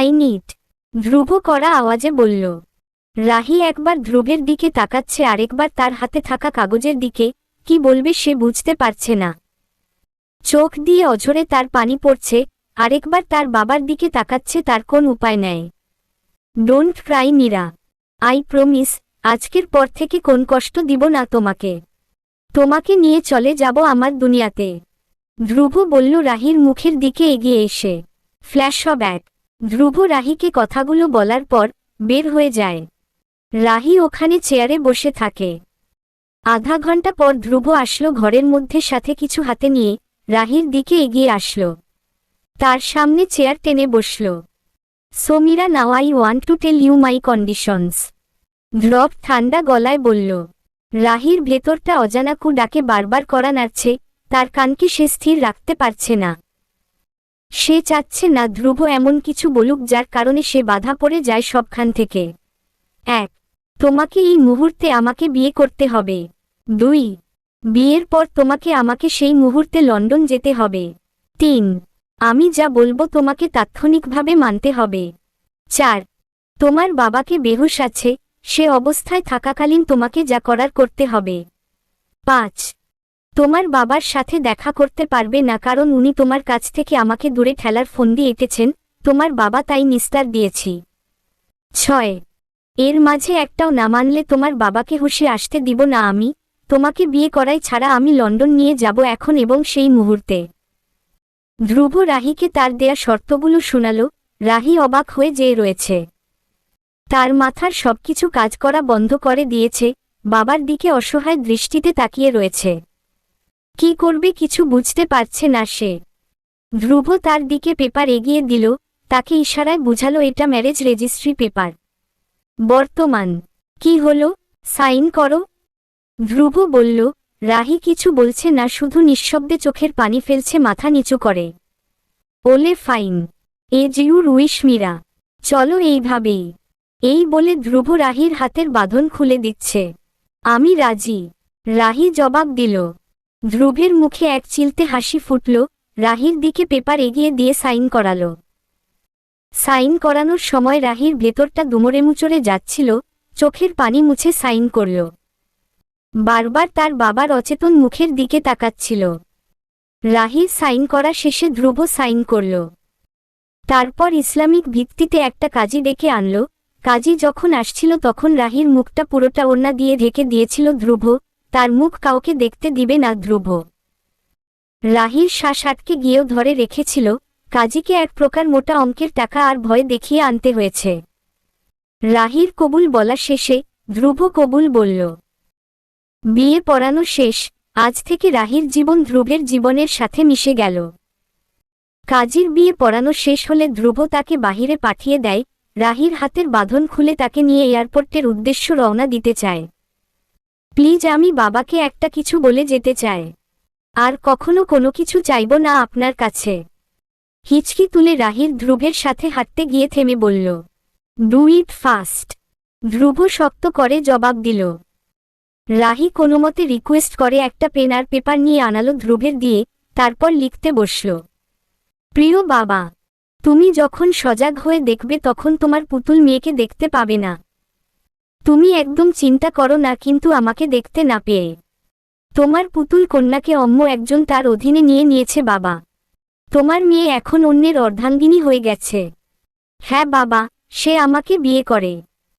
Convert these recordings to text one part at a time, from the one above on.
I NEET ধ্রুব করা আওয়াজে বলল, রাহি একবার ধ্রুবের দিকে তাকাচ্ছে, আরেকবার তার হাতে থাকা কাগজের দিকে। কি বলবে সে বুঝতে পারছে না। চোখ দিয়ে অঝরে তার পানি পড়ছে, আরেকবার তার বাবার দিকে তাকাচ্ছে, তার কোন উপায় নেয় don't cry Meera. I promise, আজকের পর থেকে কোন কষ্ট দিব না তোমাকে। তোমাকে নিয়ে চলে যাব আমার দুনিয়াতে। ধ্রুব বলল, রাহির মুখের দিকে এগিয়ে এসে। ফ্ল্যাশ ব্যাক ধ্রুব রাহিকে কথাগুলো বলার পর বের হয়ে যায়। রাহি ওখানে চেয়ারে বসে থাকে। আধা ঘণ্টা পর ধ্রুব আসলো ঘরের মধ্যে সাথে কিছু হাতে নিয়ে, রাহির দিকে এগিয়ে আসলো। তার সামনে চেয়ার টেনে বসল। সমীরা, নাও, I want to tell you my conditions. Dhruv ঠান্ডা গলায় বলল। রাহির ভেতরটা অজানাকু ডাকে বারবার করা নাড়ছে, তার কানকে সে স্থির রাখতে পারছে না। সে চাচ্ছে না ধ্রুব এমন কিছু বলুক যার কারণে সে বাধা পড়ে যায় সবখান থেকে। এক, তোমাকে এই মুহূর্তে আমাকে বিয়ে করতে হবে। দুই, বিয়ের পর তোমাকে আমাকে সেই মুহূর্তে লন্ডন যেতে হবে। তিন, আমি যা বলব তোমাকে তাৎক্ষণিকভাবে মানতে হবে। চার, তোমার বাবাকে বেহুশ আছে, সে অবস্থায় থাকাকালীন তোমাকে যা করার করতে হবে। পাঁচ তোমার বাবার সাথে দেখা করতে পারবে না কারণ উনি তোমার কাছ থেকে আমাকে দূরে ঠেলার ফন্দি এঁটেছেন, তোমার বাবা তাই নিস্তার দিয়েছি। ছয়। এর মাঝে একটাও না মানলে তোমার বাবাকে হুশে আসতে দিব না আমি, তোমাকে বিয়ে করাই ছাড়া আমি লন্ডন নিয়ে যাব এখন এবং সেই মুহূর্তে। ধ্রুব রাহিকে তার দেয়া শর্তগুলো শোনাল, রাহি অবাক হয়ে যেয়ে রয়েছে। তার মাথার সবকিছু কাজ করা বন্ধ করে দিয়েছে, বাবার দিকে অসহায় দৃষ্টিতে তাকিয়ে রয়েছে। কি করবে কিছু বুঝতে পারছে না সে। ধ্রুব তার দিকে পেপার এগিয়ে দিল, তাকে ইশারায় বুঝালো এটা ম্যারেজ রেজিস্ট্রি পেপার। বর্তমান। কি হলো? সাইন করো। ধ্রুব বলল, রাহি কিছু বলছে না, শুধু নিঃশব্দে চোখের পানি ফেলছে, মাথা নিচু করে। ওলে fine. As your wish Meera. চলো এইভাবেই। এই বলে ধ্রুব রাহির হাতের বাঁধন খুলে দিচ্ছে। আমি রাজি। রাহি জবাব দিল ধ্রুবের মুখে এক চিলতে হাসি ফুটল, রাহির দিকে পেপার এগিয়ে দিয়ে সাইন করালো। সাইন করানোর সময় রাহির ভেতরটা দুমড়ে মুচড়ে যাচ্ছিল, চোখের পানি মুছে সাইন করল। বারবার তার বাবার অচেতন মুখের দিকে তাকাচ্ছিল। রাহির সাইন করা শেষে ধ্রুব সাইন করল। তারপর ইসলামিক ভিত্তিতে একটা কাজী ডেকে আনল। কাজী যখন আসছিল তখন রাহির মুখটা পুরোটা ওড়না দিয়ে ঢেকে দিয়েছিল ধ্রুব তার মুখ কাউকে দেখতে দিবে না ধ্রুব। রাহির শ্বাস আটকে গিয়েও ধরে রেখেছিল, কাজীকে এক প্রকার মোটা অঙ্কের টাকা আর ভয় দেখিয়ে আনতে হয়েছে। রাহির কবুল বলা শেষে, ধ্রুব কবুল বলল, বিয়ে পড়ানো শেষ, আজ থেকে রাহির জীবন ধ্রুবের জীবনের সাথে মিশে গেল। কাজীর বিয়ে পড়ানো শেষ হলে ধ্রুব তাকে বাহিরে পাঠিয়ে দেয়, রাহির হাতের বাঁধন খুলে তাকে নিয়ে এয়ারপোর্টের উদ্দেশ্য রওনা দিতে চায়। প্লিজ আমি বাবাকে একটা কিছু বলে যেতে চাই। আর কখনো কোনো কিছু চাইব না আপনার কাছে। হিচকি তুলে রাহির ধ্রুবের সাথে হাঁটতে গিয়ে থেমে বলল ডু ইট ফাস্ট ধ্রুব শক্ত করে জবাব দিল, রাহি কোনোমতে রিকোয়েস্ট করে একটা পেন আর পেপার নিয়ে আনালো ধ্রুবের দিয়ে, তারপর লিখতে বসল, প্রিয় বাবা, তুমি যখন সজাগ হয়ে দেখবে তখন তোমার পুতুল মেয়েকে দেখতে পাবে না। তুমি একদম চিন্তা করো না, কিন্তু আমাকে দেখতে না পেয়ে। তোমার পুতুল কন্যাকে অম্ম একজন তার অধীনে নিয়ে নিয়েছে বাবা। তোমার মেয়ে এখন অন্যের অর্ধাঙ্গিনী হয়ে গেছে। হ্যাঁ বাবা, সে আমাকে বিয়ে করে,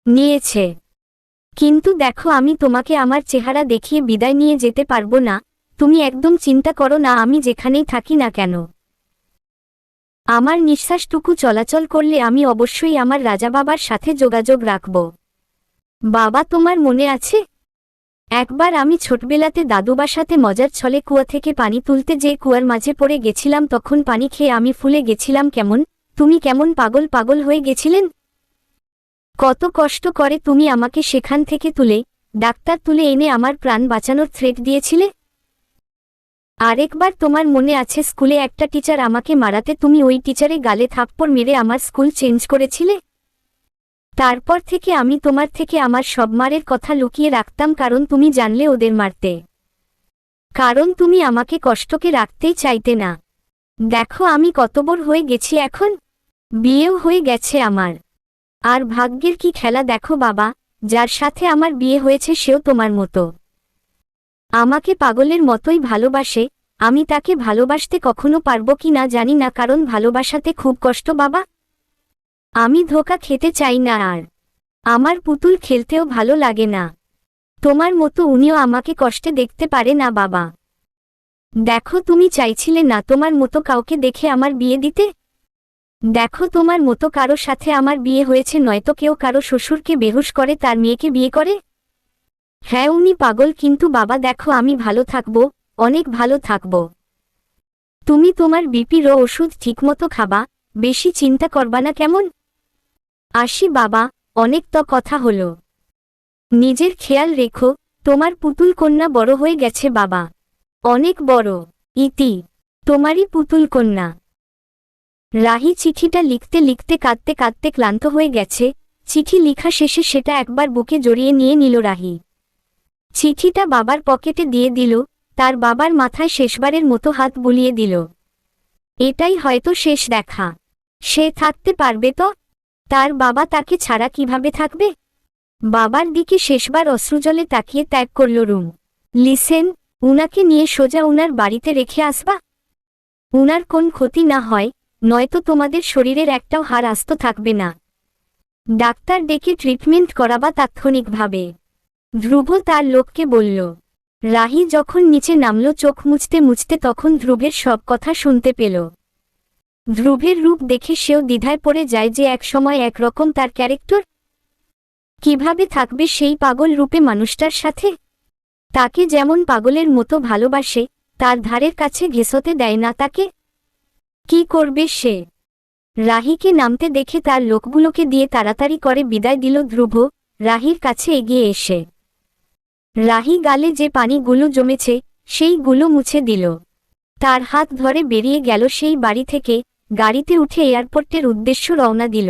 নিয়েছে। কিন্তু দেখো আমি তোমাকে আমার চেহারা দেখিয়ে বিদায় নিয়ে যেতে পারব না, তুমি একদম চিন্তা করো না, আমি যেখানেই থাকি না কেন। আমার নিঃশ্বাসটুকু চলাচল করলে আমি অবশ্যই আমার রাজা বাবার সাথে যোগাযোগ রাখব। বাবা, তোমার মনে আছে? একবার আমি ছোটবেলাতে দাদুবাসাতে মজার ছলে কুয়া থেকে পানি তুলতে যে কুয়ার মাঝে পড়ে গেছিলাম, তখন পানি খেয়ে আমি ফুলে গেছিলাম কেমন? তুমি কেমন পাগল পাগল হয়ে গেছিলেন? কত কষ্ট করে তুমি আমাকে সেখান থেকে তুলে, ডাক্তার তুলে এনে আমার প্রাণ বাঁচানোর থ্রেট দিয়েছিলে? আরেকবার তোমার মনে আছে, স্কুলে একটা টিচার আমাকে মারাতে তুমি ওই টিচারে গালে থাপ্পড় মেরে আমার স্কুল চেঞ্জ করেছিলে? তারপর থেকে আমি তোমার থেকে আমার সব মারের কথা লুকিয়ে রাখতাম কারণ তুমি জানলে ওদের মারতে। কারণ তুমি আমাকে কষ্টকে রাখতেই চাইতে না। দেখো আমি কত বড় হয়ে গেছি এখন। বিয়েও হয়ে গেছে আমার। আর ভাগ্যের কি খেলা দেখো বাবা, যার সাথে আমার বিয়ে হয়েছে সেও তোমার মতো। আমাকে পাগলের মতোই ভালোবাসে, আমি তাকে ভালোবাসতে কখনো পারব কি না জানি না কারণ ভালোবাসাতে খুব কষ্ট বাবা। আমি ধোকা খেতে চাই না আর। আমার পুতুল খেলতেও ভালো লাগে না। তোমার মতো উনিও আমাকে কষ্টে দেখতে পারে না, বাবা। দেখো, তুমি চাইছিলে না তোমার মতো কাউকে দেখে আমার বিয়ে দিতে? দেখো, তোমার মতো কারও সাথে আমার বিয়ে হয়েছে, নয়তো কেউ কারও শ্বশুরকে বেহুশ করে, তার মেয়েকে বিয়ে করে? হ্যাঁ উনি পাগল, কিন্তু বাবা, দেখো, আমি ভালো থাকব, অনেক ভালো থাকব। তুমি তোমার বিপির ওষুধ ঠিকমতো খাবা, বেশি চিন্তা করবা না, কেমন? আসি বাবা, অনেক তো কথা হলো। নিজের খেয়াল রেখো, তোমার পুতুল কন্যা বড় হয়ে গেছে বাবা। অনেক বড়, ইতি, তোমারই পুতুল কন্যা। রাহি চিঠিটা লিখতে লিখতে কাঁদতে কাঁদতে ক্লান্ত হয়ে গেছে, চিঠি লিখা শেষে সেটা একবার বুকে জড়িয়ে নিয়ে নিল রাহি। চিঠিটা বাবার পকেটে দিয়ে দিল, তার বাবার মাথায় শেষবারের মতো হাত বুলিয়ে দিল। এটাই হয়তো শেষ দেখা। সে থাকতে পারবে তো? তার বাবা তাকে ছাড়া কীভাবে থাকবে? বাবার দিকে শেষবার অশ্রুজলে তাকিয়ে ত্যাগ করল রুম। লিসেন, উনাকে নিয়ে সোজা উনার বাড়িতে রেখে আসবা? উনার কোন ক্ষতি না হয়, নয়তো তোমাদের শরীরের একটাও হার আস্ত থাকবে না। ডাক্তার ডেকে ট্রিটমেন্ট করাবা তাৎক্ষণিকভাবে। ধ্রুব তার লোককে বলল, রাহি যখন নিচে নামল চোখ মুছতে মুছতে তখন ধ্রুবের সব কথা শুনতে পেল। ধ্রুবের রূপ দেখে সেও দ্বিধায় পড়ে যায় যে একসময় একরকম তার ক্যারেক্টার কীভাবে থাকবে সেই পাগল রূপে মানুষটার সাথে? তাকে যেমন পাগলের মতো ভালোবাসে, তার ধারের কাছে ঘেসতে দেয় না তাকে। কি করবে সে? রাহিকে নামতে দেখে তার লোকগুলোকে দিয়ে তাড়াতাড়ি করে বিদায় দিল ধ্রুব, রাহির কাছে এগিয়ে এসে। রাহি গালে যে পানিগুলো জমেছে, সেইগুলো মুছে দিল। তার হাত ধরে বেরিয়ে গেল সেই বাড়ি থেকে গাড়িতে উঠে এয়ারপোর্টের উদ্দেশ্য রওনা দিল।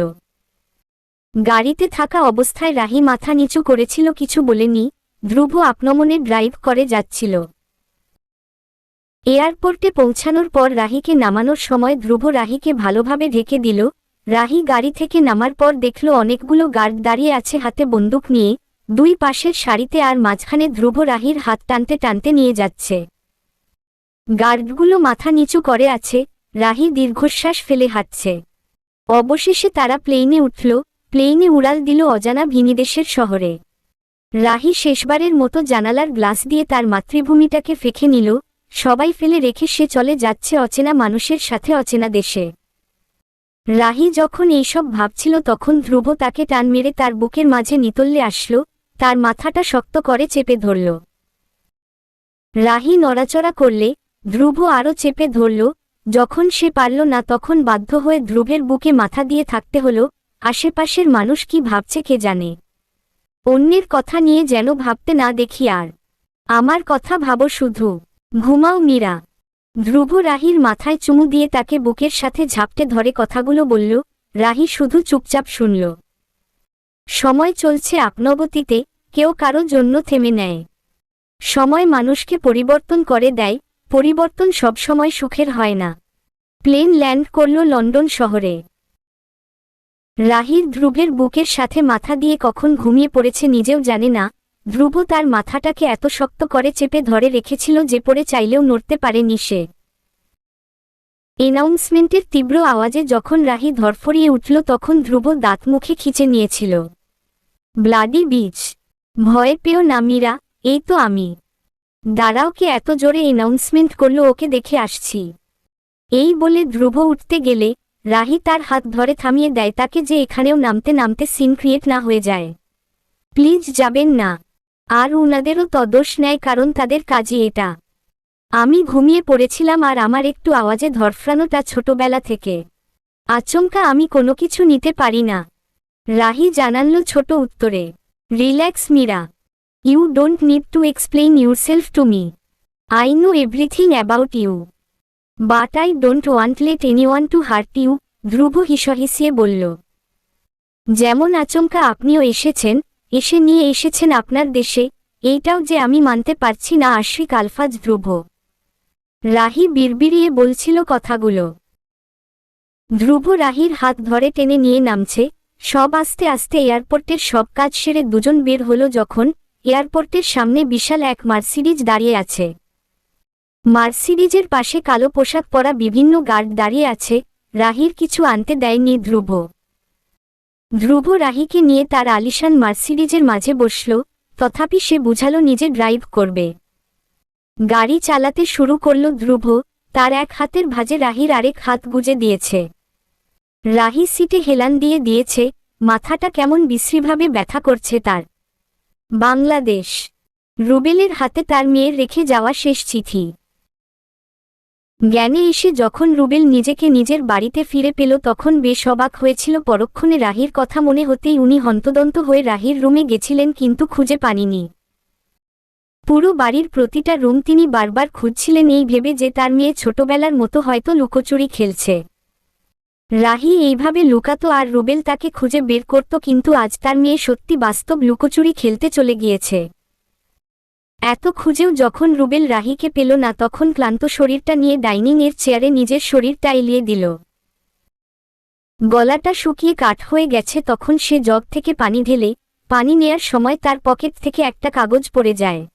গাড়িতে থাকা অবস্থায় রাহি মাথা নিচু করেছিল কিছু বলেনি ধ্রুব আপনমনে ড্রাইভ করে যাচ্ছিল। এয়ারপোর্টে পৌঁছানোর পর রাহিকে নামানোর সময় ধ্রুব রাহিকে ভালোভাবে ঢেকে দিল। রাহি গাড়ি থেকে নামার পর দেখল অনেকগুলো গার্ড দাঁড়িয়ে আছে হাতে বন্দুক নিয়ে। দুই পাশের সারিতে আর মাঝখানে ধ্রুব রাহির হাত টানতে টানতে নিয়ে যাচ্ছে। গার্ডগুলো মাথা নিচু করে আছে রাহি দীর্ঘশ্বাস ফেলে হাঁটছে। অবশেষে তারা প্লেনে উঠল, প্লেনে উড়াল দিল অজানা ভিনিদেশের শহরে। রাহি শেষবারের মতো জানালার গ্লাস দিয়ে তার মাতৃভূমিটাকে ফেঁকে নিল, সবাই ফেলে রেখে সে চলে যাচ্ছে অচেনা মানুষের সাথে অচেনা দেশে। রাহি যখন এইসব ভাবছিল তখন ধ্রুব তাকে টান মেরে তার বুকের মাঝে নিতল্লে আসলো, তার মাথাটা শক্ত করে চেপে ধরল। রাহি নড়াচড়া করলে, ধ্রুব আরও চেপে ধরল যখন সে পারল না তখন বাধ্য হয়ে ধ্রুবের বুকে মাথা দিয়ে থাকতে হল, আশেপাশের মানুষ কি ভাবছে কে জানে। অন্যের কথা নিয়ে যেন ভাবতে না দেখি আর। আমার কথা ভাবো শুধু। ঘুমাও মীরা। ধ্রুব রাহির মাথায় চুমু দিয়ে তাকে বুকের সাথে ঝাপটে ধরে কথাগুলো বলল, রাহি শুধু চুপচাপ শুনল। সময় চলছে আপনগতিতে কেউ কারও জন্য থেমে নেয়। সময় মানুষকে পরিবর্তন করে দেয় পরিবর্তন সবসময় সুখের হয় না। প্লেন ল্যান্ড করল লন্ডন শহরে। রাহির ধ্রুবের বুকের সাথে মাথা দিয়ে কখন ঘুমিয়ে পড়েছে নিজেও জানে না। ধ্রুব তার মাথাটাকে এত শক্ত করে চেপে ধরে রেখেছিল যে পড়ে চাইলেও নড়তে পারেনি সে। এনাউন্সমেন্টের তীব্র আওয়াজে যখন রাহি ধরফরিয়ে উঠল তখন ধ্রুব দাঁত মুখে খিচে নিয়েছিল। ব্লাডি বিচ, ভয় পেও না মীরা, এই তো আমি। দাঁড়াও কে এত জোরে এনাউন্সমেন্ট করল ওকে দেখে আসছি। এই বলে ধ্রুব উঠতে গেলে, রাহি তার হাত ধরে থামিয়ে দেয় তাকে যে এখানেও নামতে নামতে সিন ক্রিয়েট না হয়ে যায়। প্লিজ যাবেন না। আর উনাদেরও তদোষ নেয় কারণ তাদের কাজই এটা। আমি ঘুমিয়ে পড়েছিলাম আর আমার একটু আওয়াজে ধরফরানোটা ছোটবেলা থেকে। আচমকা আমি কোনো কিছু নিতে পারি না। রাহি জানাল ছোট উত্তরে। Relax Meera. You don't need to explain yourself to me I know everything about you but I don't want let anyone to hurt you Dhruv হিসহিসিয়ে বলল। যেমন আচমকা আপনিও এসেছেন, এসে নিয়ে এসেছেন আপনার দেশে, এইটাও যে আমি মানতে পারছি না আশ্বিক আলফাজ ধ্রুব। রাহি বিড়বিড়িয়ে বলছিল কথাগুলো। ধ্রুব রাহির হাত ধরে টেনে নিয়ে নামছে, সব আস্তে আস্তে এয়ারপোর্টের সব কাজ সেরে দুজন বের হলো যখন এয়ারপোর্টের সামনে বিশাল এক মার্সিডিজ দাঁড়িয়ে আছে। মার্সিডিজের পাশে কালো পোশাক পরা বিভিন্ন গার্ড দাঁড়িয়ে আছে, রাহির কিছু আনতে দেয়নি ধ্রুব। ধ্রুব রাহিকে নিয়ে তার আলিশান মার্সিডিজের মাঝে বসল, তথাপি সে বুঝালো নিজে ড্রাইভ করবে। গাড়ি চালাতে শুরু করল ধ্রুব, তার এক হাতের ভাজে রাহির আরেক হাত গুজে দিয়েছে। রাহি সিটে হেলান দিয়ে দিয়েছে, মাথাটা কেমন বিশ্রীভাবে ব্যথা করছে তার। বাংলাদেশ। রুবেলের হাতে তার মেয়ের রেখে যাওয়া শেষ চিঠি। জ্ঞানে এসে যখন রুবেল নিজেকে নিজের বাড়িতে ফিরে পেল তখন বেশ অবাক হয়েছিল পরক্ষণে রাহির কথা মনে হতেই উনি হন্তদন্ত হয়ে রাহির রুমে গেছিলেন কিন্তু খুঁজে পানিনি। পুরো বাড়ির প্রতিটা রুম তিনি বারবার খুঁজছিলেন এই ভেবে যে তার মেয়ে ছোটবেলার মতো হয়তো লুকোচুরি খেলছে। রাহি এইভাবে লুকাতো আর রুবেল তাকে খুঁজে বের করত কিন্তু আজ তার মেয়ে সত্যি বাস্তব লুকোচুরি খেলতে চলে গিয়েছে। এত খুঁজেও যখন রুবেল রাহিকে পেল না তখন ক্লান্ত শরীরটা নিয়ে ডাইনিং এর চেয়ারে নিজের শরীরটা এলিয়ে দিল। গলাটা শুকিয়ে কাঠ হয়ে গেছে তখন সে জগ থেকে পানি ঢেলে, পানি নেয়ার সময় তার পকেট থেকে একটা কাগজ পড়ে যায়।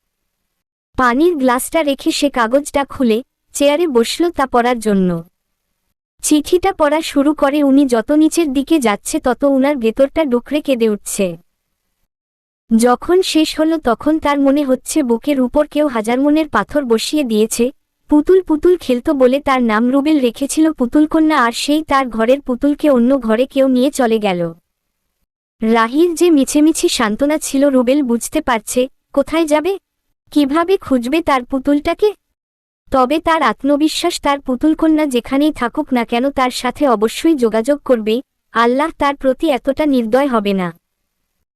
পানির গ্লাসটা রেখে সে কাগজটা খুলে, চেয়ারে বসল তা পড়ার জন্য। চিঠিটা পড়া শুরু করে উনি যত নিচের দিকে যাচ্ছে তত উনার ভেতরটা ডুকরে কেঁদে উঠছে। যখন শেষ হল তখন তার মনে হচ্ছে বুকের উপর কেউ হাজার মনের পাথর বসিয়ে দিয়েছে, পুতুল পুতুল খেলত বলে তার নাম রুবেল রেখেছিল পুতুলকন্যা আর সেই তার ঘরের পুতুলকে অন্য ঘরে কেউ নিয়ে চলে গেল। রাহির যে মিছেমিছি সান্ত্বনা ছিল রুবেল বুঝতে পারছে, কোথায় যাবে? কীভাবে খুঁজবে তার পুতুলটাকে? তবে তার আত্মবিশ্বাস তার পুতুলকন্যা যেখানেই থাকুক না কেন তার সাথে অবশ্যই যোগাযোগ করবে, আল্লাহ তার প্রতি এতটা নির্দয় হবে না।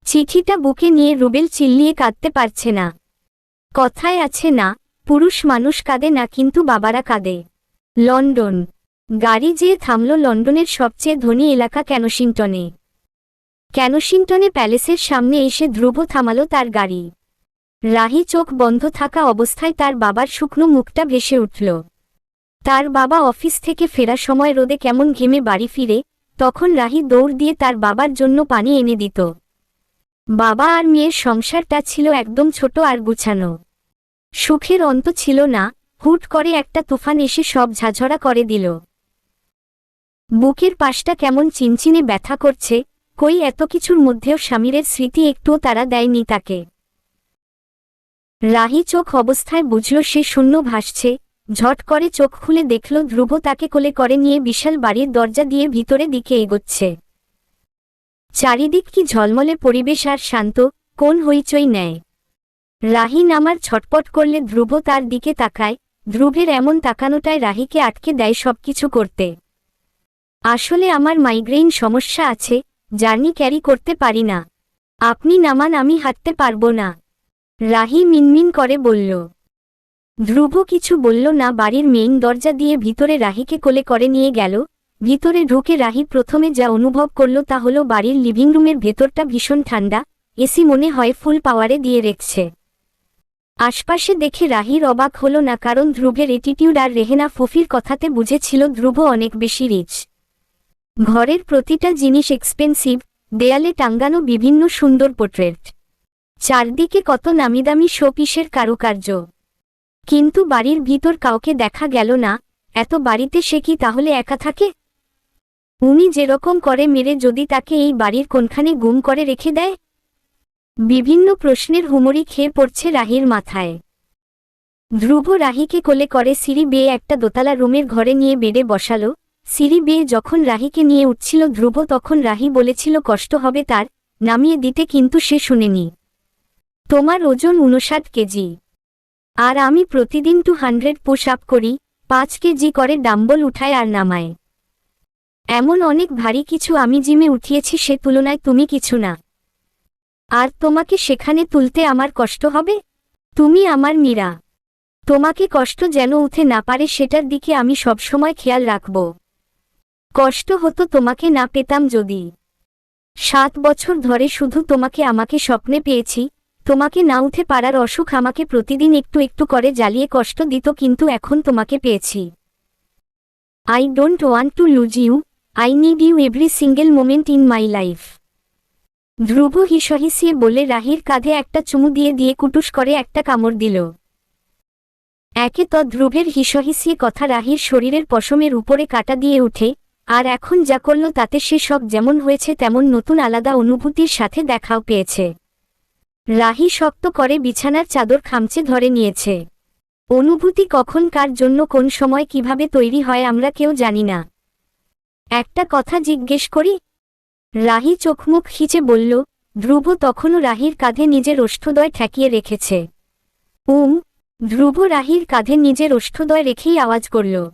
চিঠিটা বুকে নিয়ে রুবেল চিল্লিয়ে কাঁদতে পারছে না। কথায় আছে না, পুরুষ মানুষ কাঁদে না কিন্তু বাবারা কাঁদে। লন্ডন। গাড়ি যেয়ে থামল লন্ডনের সবচেয়ে ধনী এলাকা ক্যানোশিংটনে ক্যানোশিংটনে প্যালেসের সামনে এসে ধ্রুব থামালো তার গাড়ি। রাহি চোখ বন্ধ থাকা অবস্থায় তার বাবার শুকনো মুখটা ভেসে উঠল। তার বাবা অফিস থেকে ফেরা সময় রোদে কেমন ঘেমে বাড়ি ফিরে, তখন রাহি দৌড় দিয়ে তার বাবার জন্য পানি এনে দিত। বাবা আর মেয়ের সংসারটা ছিল একদম ছোট আর গুছানো। সুখের অন্ত ছিল না, হুট করে একটা তুফান এসে সব ঝাঝরা করে দিল। বুকের পাশটা কেমন চিনচিনে ব্যথা করছে, কই এত কিছুর মধ্যেও স্বামীরের স্মৃতি একটুও তারা দেয়নি তাকে। রাহি চোখ অবস্থায় বুঝল সে শূন্য ভাসছে। ঝট করে চোখ খুলে দেখল ধ্রুব তাকে কোলে করে নিয়ে বিশাল বাড়ির দরজা দিয়ে ভিতরে দিকে এগোচ্ছে। চারিদিক কি ঝলমলে পরিবেশ আর শান্ত, কোন হইচই নেয়? রাহি নামার ছটপট করলে ধ্রুব তার দিকে তাকায়, ধ্রুবের এমন তাকানোটায় রাহিকে আটকে দেয় সবকিছু করতে। আসলে আমার মাইগ্রেইন সমস্যা আছে, জার্নি ক্যারি করতে পারি না। আপনি নামান আমি হাঁটতে পারব না। রাহি মিনমিন করে বলল, ধ্রুব কিছু বলল না, বাড়ির মেইন দরজা দিয়ে ভিতরে রাহিকে কোলে করে নিয়ে গেল। ভিতরে ঢুকে রাহি প্রথমে যা অনুভব করল তা হল বাড়ির লিভিং রুমের ভেতরটা ভীষণ ঠান্ডা এসি মনে হয় ফুল পাওয়ারে দিয়ে রেখছে। আশপাশে দেখে রাহির অবাক হল না, কারণ ধ্রুবের এটিটিউড আর রেহেনা ফফির কথাতে বুঝেছিল ধ্রুব অনেক বেশি রিচ ঘরের প্রতিটা জিনিস এক্সপেন্সিভ দেয়ালে টাঙ্গানো বিভিন্ন সুন্দর পোর্ট্রেট চারদিকে কত নামিদামি শোপিসের কারুকার্য। কিন্তু বাড়ির ভিতর কাউকে দেখা গেল না, এত বাড়িতে সে কি তাহলে একা থাকে? উনি যেরকম করে মেরে যদি তাকে এই বাড়ির কোনখানে গুম করে রেখে দেয়? বিভিন্ন প্রশ্নের হুমড়ি খেয়ে পড়ছে রাহির মাথায়। ধ্রুব রাহিকে কোলে করে সিঁড়ি বেয়ে একটা দোতলা রুমের ঘরে নিয়ে বেডে বসালো। সিঁড়ি বেয়ে যখন রাহিকে নিয়ে উঠছিল ধ্রুব তখন রাহি বলেছিল, কষ্ট হবে তার, নামিয়ে দিতে কিন্তু সে শুনেনি। তোমার ওজন উনষাট কেজি। আর আমি প্রতিদিন টু হান্ড্রেড পুশ আপ করি, পাঁচ কেজি করে ডাম্বল উঠায় আর নামায়। এমন অনেক ভারী কিছু আমি জিমে উঠিয়েছি সে তুলনায় তুমি কিছু না। আর তোমাকে সেখানে তুলতে আমার কষ্ট হবে? তুমি আমার মীরা। তোমাকে কষ্ট যেন উঠে না পারে সেটার দিকে আমি সবসময় খেয়াল রাখব। কষ্ট হতো তোমাকে না পেতাম যদি। সাত বছর ধরে শুধু তোমাকে আমাকে স্বপ্নে পেয়েছি তোমাকে না উঠে পারার অসুখ আমাকে প্রতিদিন একটু একটু করে জ্বালিয়ে কষ্ট দিত, কিন্তু এখন তোমাকে পেয়েছি। I don't want to lose you I need you every single moment in my life Dhruv হিসহিসিয়ে বলে রাহির কাঁধে একটা চুমু দিয়ে দিয়ে কুটুস করে একটা কামড় দিল। একে তো ধ্রুবের হিসহিসিয়ে কথা রাহির শরীরের পশমের উপরে কাটা দিয়ে উঠে, আর এখন যা করল তাতে সে সব যেমন হয়েছে তেমন নতুন আলাদা অনুভূতির সাথে দেখাও পেয়েছে। রাহি শক্ত করে বিছানার চাদর খামচে ধরে নিয়েছে। অনুভূতি কখন কার জন্য কোন সময় কীভাবে তৈরি হয় আমরা কেউ জানি না। একটা কথা জিজ্ঞেস করি। রাহি চোখমুখ খিচে বলল, ধ্রুব তখনও রাহির কাঁধে নিজের ওষ্ঠদয় ঠেকিয়ে রেখেছে। উম, ধ্রুব রাহির কাঁধে নিজের ওষ্ঠদয় রেখেই আওয়াজ করল।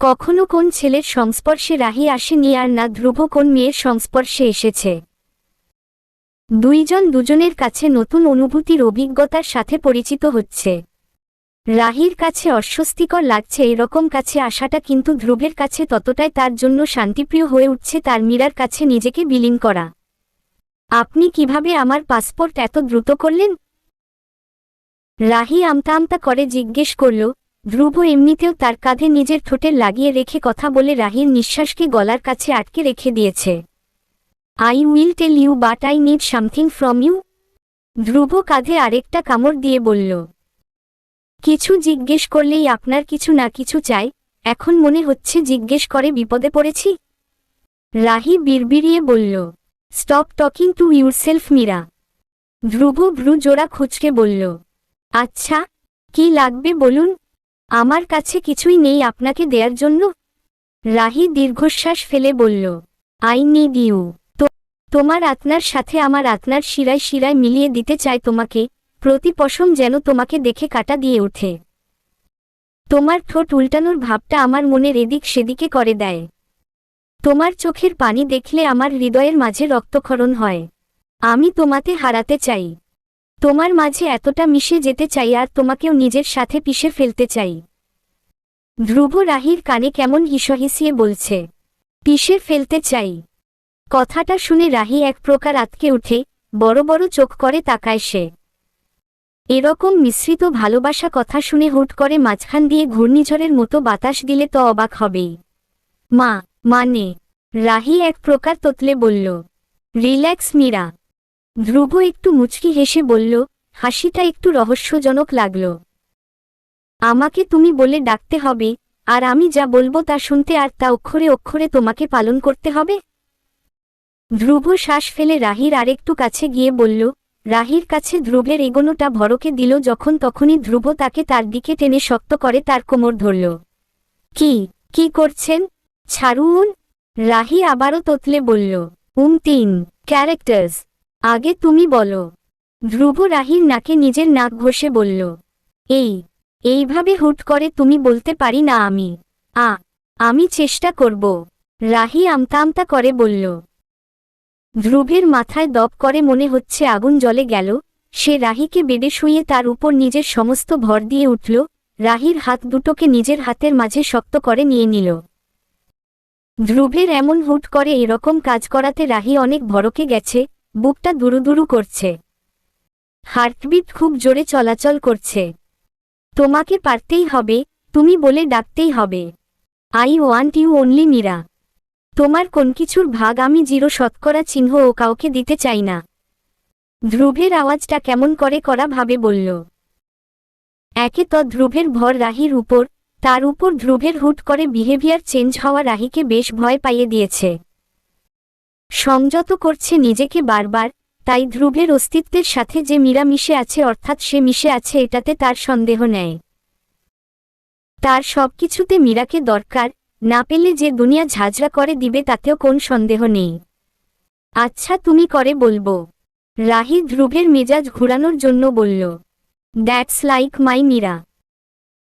কখনো কোন ছেলের সংস্পর্শে রাহি আসেনি আর না ধ্রুব কোন মেয়ের সংস্পর্শে এসেছে। দুইজন দুজনের কাছে নতুন অনুভূতির অভিজ্ঞতার সাথে পরিচিত হচ্ছে। রাহির কাছে অস্বস্তিকর লাগছে এরকম কাছে আসাটা কিন্তু ধ্রুবের কাছে ততটাই তার জন্য শান্তিপ্রিয় হয়ে উঠছে তার মীরার কাছে নিজেকে বিলীন করা। আপনি কীভাবে আমার পাসপোর্ট এত দ্রুত করলেন? রাহি আমতা আমতা করে জিজ্ঞেস করল, ধ্রুব এমনিতেও তার কাঁধে নিজের ঠোঁটে লাগিয়ে রেখে কথা বলে রাহির নিঃশ্বাসকে গলার কাছে আটকে রেখে দিয়েছে। I will tell you but I need something from you Dhruv কাঁধে আরেকটা কামড় দিয়ে বলল, কিছু জিজ্ঞেস করলেই আপনার কিছু না কিছু চাই। এখন মনে হচ্ছে জিজ্ঞেস করে বিপদে পড়েছি। রাহি বিড়বিড়িয়ে বলল stop talking to yourself Meera Dhruv ভ্রু জোড়া খুচকে বলল আচ্ছা কি লাগবে বলুন? আমার কাছে কিছুই নেই আপনাকে দেয়ার জন্য? রাহি দীর্ঘশ্বাস ফেলে বলল আই নিড ইউ তোমার আত্মার সাথে আমার আত্মার শিরায় শিরায় মিলিয়ে দিতে চাই তোমাকে, প্রতি পশম যেন তোমাকে দেখে কাটা দিয়ে ওঠে। তোমার ঠোঁট উল্টানোর ভাবটা আমার মনের এদিক সেদিকে করে দেয়। তোমার চোখের পানি দেখলে আমার হৃদয়ের মাঝে রক্তক্ষরণ হয়। আমি তোমাতে হারাতে চাই। তোমার মাঝে এতটা মিশে যেতে চাই আর তোমাকেও নিজের সাথে পিষে ফেলতে চাই। ধ্রুব রাহির কানে কেমন হিসহিসিয়ে বলছে, পিষে ফেলতে চাই। কথাটা শুনে রাহি এক প্রকার আতকে উঠে, বড় বড় চোখ করে তাকায় সে। এরকম মিশ্রিত ভালোবাসা কথা শুনে হুট করে মাঝখান দিয়ে ঘূর্ণিঝড়ের মতো বাতাস দিলে তো অবাক হবেই। মা মানে? রাহি এক প্রকার তোতলে বলল। রিল্যাক্স, মীরা। ধ্রুব একটু মুচকি হেসে বলল, হাসিটা একটু রহস্যজনক লাগল। আমাকে তুমি বলে ডাকতে হবে, আর আমি যা বলব তা শুনতে আর তা অক্ষরে অক্ষরে তোমাকে পালন করতে হবে? ধ্রুব শ্বাস ফেলে রাহির আরেকটু কাছে গিয়ে বলল, রাহির কাছে ধ্রুবের এগোনোটা ভরকে দিল যখন তখনই ধ্রুব তাকে তার দিকে টেনে শক্ত করে তার কোমর ধরল। কি কি করছেন? ছাড়ুন। রাহি আবারও তোতলে বলল, উম, তিন, ক্যারেক্টার্স, আগে তুমি বলো। ধ্রুব রাহির নাকে নিজের নাক ঘষে বলল, এই, এইভাবে হুট করে তুমি বলতে পারি না আমি। আ, আমি চেষ্টা করব। রাহি আমতা আমতা করে বলল ধ্রুবের মাথায় দপ করে মনে হচ্ছে আগুন জলে গেল, সে রাহিকে বেডে শুয়ে তার উপর নিজের সমস্ত ভর দিয়ে উঠল, রাহির হাত দুটোকে নিজের হাতের মাঝে শক্ত করে নিয়ে নিল। ধ্রুবের এমন হুট করে এরকম কাজ করাতে রাহি অনেক ভরকে গেছে, বুকটা দুরুদুরু করছে। হার্টবিট খুব জোরে চলাচল করছে। তোমাকে পারতেই হবে, তুমি বলে ডাকতেই হবে। I want you only Meera. তোমার কোন কিছুর ভাগ আমি জিরো শতকরা চিহ্ন ও কাউকে দিতে চাই না। ধ্রুবের আওয়াজটা কেমন করে করা ভাবে বলল। একে তো ধ্রুবের ভর রাহির উপর, তার উপর ধ্রুবের হুট করে বিহেভিয়ার চেঞ্জ হওয়া রাহিকে বেশ ভয় পাইয়ে দিয়েছে। সংযত করছে নিজেকে বারবার, তাই ধ্রুবের অস্তিত্বের সাথে যে মীরা মিশে আছে অর্থাৎ সে মিশে আছে এটাতে তার সন্দেহ নেয় তার সবকিছুতে মীরাকে দরকার না পেলে যে দুনিয়া ঝাঁঝরা করে দিবে তাতেও কোন সন্দেহ নেই। আচ্ছা তুমি করে বলব। রাহি ধ্রুবের মেজাজ ঘুরানোর জন্য বলল that's like my Meera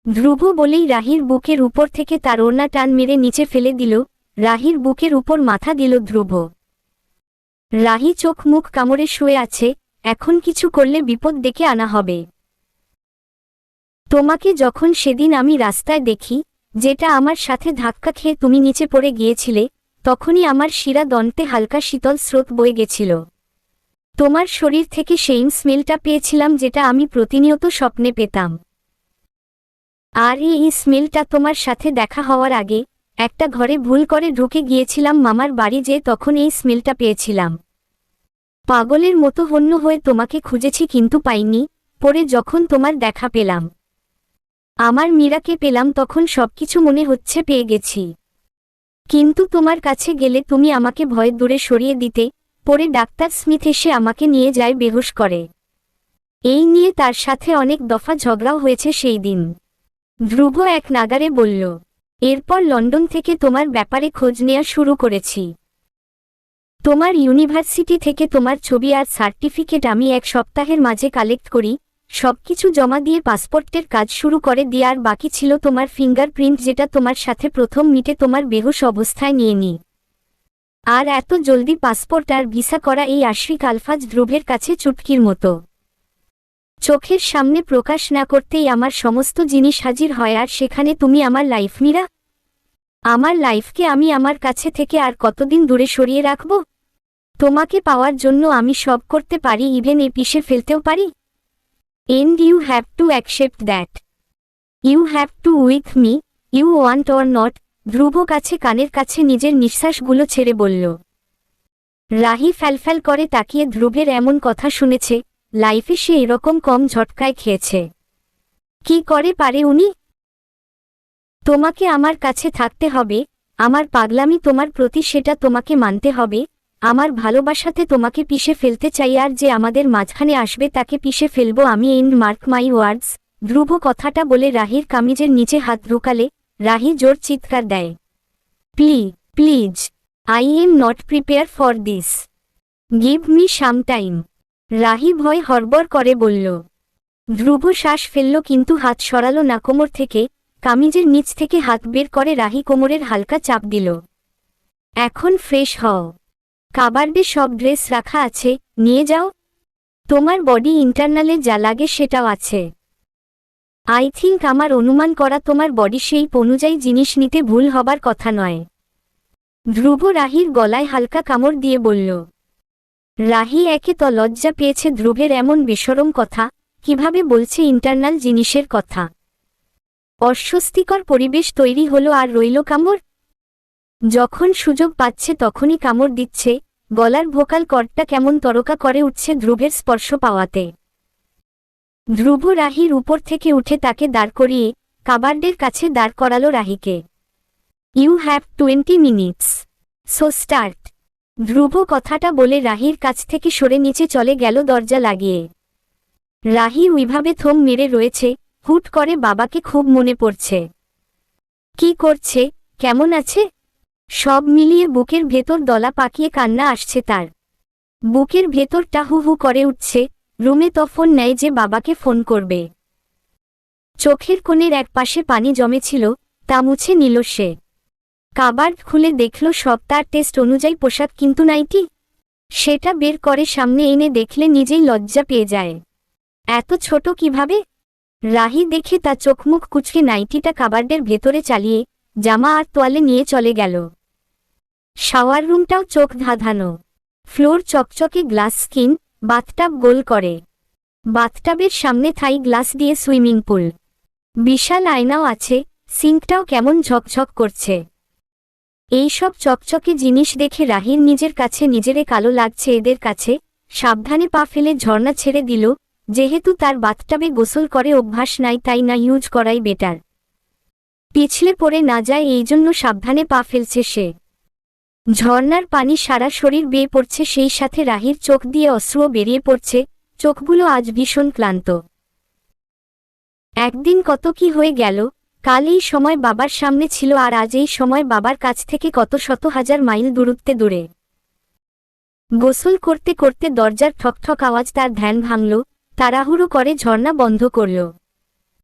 Dhruv বলেই রাহির বুকের উপর থেকে তার ওড়না টান মেরে নিচে ফেলে দিল, রাহির বুকের উপর মাথা দিল ধ্রুব। রাহি চোখ মুখ কামড়ে শুয়ে আছে, এখন কিছু করলে বিপদ ডেকে আনা হবে। তোমাকে যখন সেদিন আমি রাস্তায় দেখি যেটা আমার সাথে ধাক্কা খেয়ে তুমি নিচে পড়ে গিয়েছিলে, তখনই আমার শিরা দন্তে হালকা শীতল স্রোত বয়ে গেছিল। তোমার শরীর থেকে সেই স্মেলটা পেয়েছিলাম যেটা আমি প্রতিনিয়ত স্বপ্নে পেতাম। আর এই স্মেলটা তোমার সাথে দেখা হওয়ার আগে, একটা ঘরে ভুল করে ঢুকে গিয়েছিলাম মামার বাড়ি যে তখন এই স্মেলটা পেয়েছিলাম। পাগলের মতো হন্য হয়ে তোমাকে খুঁজেছি কিন্তু পাইনি, পরে যখন তোমার দেখা পেলাম। আমার মীরাকে পেলাম তখন সবকিছু মনে হচ্ছে পেয়ে গেছি। কিন্তু তোমার কাছে গেলে তুমি আমাকে ভয় দূরে সরিয়ে দিতে, পরে ডাক্তার স্মিথ এসে আমাকে নিয়ে যায় বেহুশ করে। এই নিয়ে তার সাথে অনেক দফা ঝগড়াও হয়েছে সেই দিন। ধ্রুব এক নাগারে বলল, এরপর লন্ডন থেকে তোমার ব্যাপারে খোঁজ নেওয়া শুরু করেছি। তোমার ইউনিভার্সিটি থেকে তোমার ছবি আর সার্টিফিকেট আমি এক সপ্তাহের মাঝে কালেক্ট করি সবকিছু জমা দিয়ে পাসপোর্টের কাজ শুরু করে দিয়ে আর বাকি ছিল তোমার ফিঙ্গারপ্রিন্ট যেটা তোমার সাথে প্রথম মিটে তোমার বেহুশ অবস্থায় নিয়ে নিই আর এত জলদি পাসপোর্ট আর ভিসা করা এই আশ্রিক আলফাজ ধ্রুবের কাছে চুটকির মতো। চোখের সামনে প্রকাশ না করতেই আমার সমস্ত জিনিস হাজির হয় আর সেখানে তুমি আমার লাইফ মিরা? আমার লাইফকে আমি আমার কাছে থেকে আর কতদিন দূরে সরিয়ে রাখব? তোমাকে পাওয়ার জন্য আমি সব করতে পারি, ইভেন এ পিষে ফেলতেও পারি? And you have to accept that you have to with me you want or not Dhruv কাছে কানের কাছে নিজের নিঃশ্বাসগুলো ছেড়ে বলল। রাহি ফ্যালফ্যাল করে তাকিয়ে ধ্রুবের এমন কথা শুনেছে, লাইফে সে এরকম কম ঝটকায় খেয়েছে। কি করে পারে উনি? তোমাকে আমার কাছে থাকতে হবে, আমার পাগলামি তোমার প্রতি সেটা তোমাকে মানতে হবে আমার ভালোবাসাতে তোমাকে পিষে ফেলতে চাই আর যে আমাদের মাঝখানে আসবে তাকে পিষে ফেলব আমি and mark my words. Dhruv কথাটা বলে রাহির কামিজের নিচে হাত ঢুকালে, রাহি জোর চিৎকার দেয়। Please, please, I am not prepare for this. Give me some time. Rahi ভয় হরবর করে বলল। ধ্রুব শ্বাস ফেলল কিন্তু হাত সরালো না, কোমর থেকে, কামিজের নিচ থেকে হাত বের করে রাহি কোমরের হালকা চাপ দিল। এখন ফ্রেশ হও। কাবার্ডে সব ড্রেস রাখা আছে, নিয়ে যাও। তোমার বডি ইন্টারনালে যা লাগে সেটাও আছে। আই থিঙ্ক আমার অনুমান করা তোমার বডি সেই অনুযায়ী জিনিস নিতে ভুল হবার কথা নয়। ধ্রুব রাহির গলায় হালকা কামড় দিয়ে বলল, রাহি একে তো লজ্জা পেয়েছে ধ্রুবের এমন বেসরম কথা, কীভাবে বলছে ইন্টারনাল জিনিসের কথা? অস্বস্তিকর পরিবেশ তৈরি হলো আর রইল কামড়। যখন সুযোগ পাচ্ছে তখনই কামড় দিচ্ছে, গলার ভোকাল কর্ডটা কেমন তরকা করে উঠছে ধ্রুবের স্পর্শ পাওয়াতে। ধ্রুব রাহির উপর থেকে উঠে তাকে দাঁড় করিয়ে কাবার্ডের কাছে দাঁড় করালো রাহিকে। You have twenty minutes so start Dhruv কথাটা বলে রাহির কাছ থেকে সরে নিচে চলে গেল দরজা লাগিয়ে। রাহি ওইভাবে থম মেরে রয়েছে, হুট করে বাবাকে খুব মনে পড়ছে। কি করছে? কেমন আছে? সব মিলিয়ে বুকের ভেতর দলা পাকিয়ে কান্না আসছে তার। বুকের ভেতরটা হু হু করে উঠছে, রুমে তফন নেয় যে বাবাকে ফোন করবে। চোখের কোণের এক পাশে পানি জমেছিল, তা মুছে নিল সে। কাবার্ড খুলে দেখল সব তার টেস্ট অনুযায়ী পোশাক কিন্তু নাইটি সেটা বের করে সামনে এনে দেখলে নিজেই লজ্জা পেয়ে যায়। এত ছোট কীভাবে? রাহি দেখে তা চোখমুখ কুচকে নাইটিটা কাবার্ডের ভেতরে চালিয়ে, জামা আর তোয়ালে নিয়ে চলে গেল। শাওয়ার রুমটাও চোখ ধাঁধানো। ফ্লোর চকচকে গ্লাস স্কিন, বাথটাব গোল করে। বাথটাবের সামনে থাই গ্লাস দিয়ে সুইমিং পুল। বিশাল আয়নাও আছে, সিঙ্কটাও কেমন ঝকঝক করছে। এইসব চকচকে জিনিস দেখে রাহির নিজের কাছে নিজেরে কালো লাগছে এদের কাছে, সাবধানে পা ফেলে ঝর্ণা ছেড়ে দিল, যেহেতু তার বাথটাবে গোসল করে অভ্যাস নাই তাই না ইউজ করাই বেটার। পিছলে পড়ে না যায় এই জন্য সাবধানে পা ফেলছে সে। ঝর্নার পানি সারা শরীর বেয়ে পড়ছে, সেই সাথে রাহির চোখ দিয়ে অশ্রুও বেরিয়ে পড়ছে, চোখগুলো আজ ভীষণ ক্লান্ত। একদিন কত কি হয়ে গেল, কাল এই সময় বাবার সামনে ছিল আর আজ এই সময় বাবার কাছ থেকে কত শত হাজার মাইল দূরত্বে দূরে। গোসল করতে করতে দরজার ঠকঠক আওয়াজ তার ধ্যান ভাঙল, তাড়াহুড়ো করে ঝর্ণা বন্ধ করল।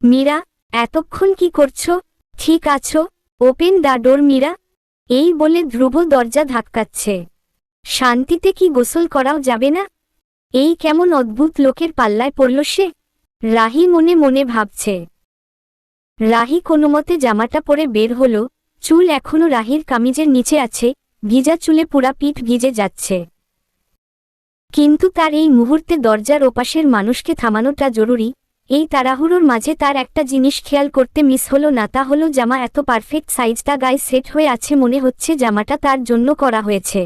মীরা, এতক্ষণ কি করছ? ঠিক আছো? Open the door, Meera. এই বলে ধ্রুব দরজা ধাক্কাচ্ছে। শান্তিতে কি গোসল করাও যাবে না? এই কেমন অদ্ভুত লোকের পাল্লায় পড়ল সে? রাহি মনে মনে ভাবছে। রাহি কোনোমতে জামাটা পরে বের হল, চুল এখনও রাহির কামিজের নিচে আছে, ভিজা চুলে পুরা পিঠ ভিজে যাচ্ছে। কিন্তু তার এই মুহূর্তে দরজার ওপাশের মানুষকে থামানোটা জরুরি এই তাড়াহুড়োর মাঝে তার একটা জিনিস খেয়াল করতে মিস হলো না, তা হলো জামা এত পারফেক্ট সাইজটা গায়ে সেট হয়ে আছে মনে হচ্ছে জামাটা তার জন্য করা হয়েছে।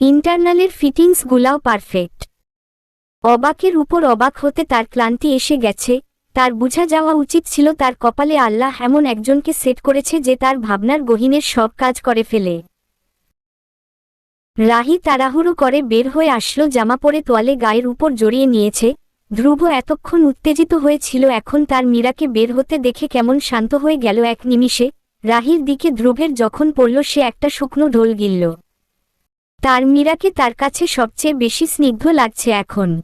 ইন্টারনালের ফিটিংসগুলাও পারফেক্ট অবাকের উপর অবাক হতে তার ক্লান্তি এসে গেছে, তার বুঝা যাওয়া উচিত ছিল তার কপালে আল্লাহ এমন একজনকে সেট করেছে যে তার ভাবনার গহীনের সব কাজ করে ফেলে। রাহি তাড়াহুড়ো করে বের হয়ে আসলো জামা পরে তোয়ালে গায়ের উপর জড়িয়ে নিয়েছে ধ্রুব এতক্ষণ উত্তেজিত হয়েছিল, এখন তার মীরাকে বের হতে দেখে কেমন শান্ত হয়ে গেল এক নিমিষে। রাহির দিকে ধ্রুবের যখন পড়ল, সে একটা শুকনো ঢোল গিলল। তার মীরাকে তার কাছে সবচেয়ে বেশি স্নিগ্ধ লাগছে এখন।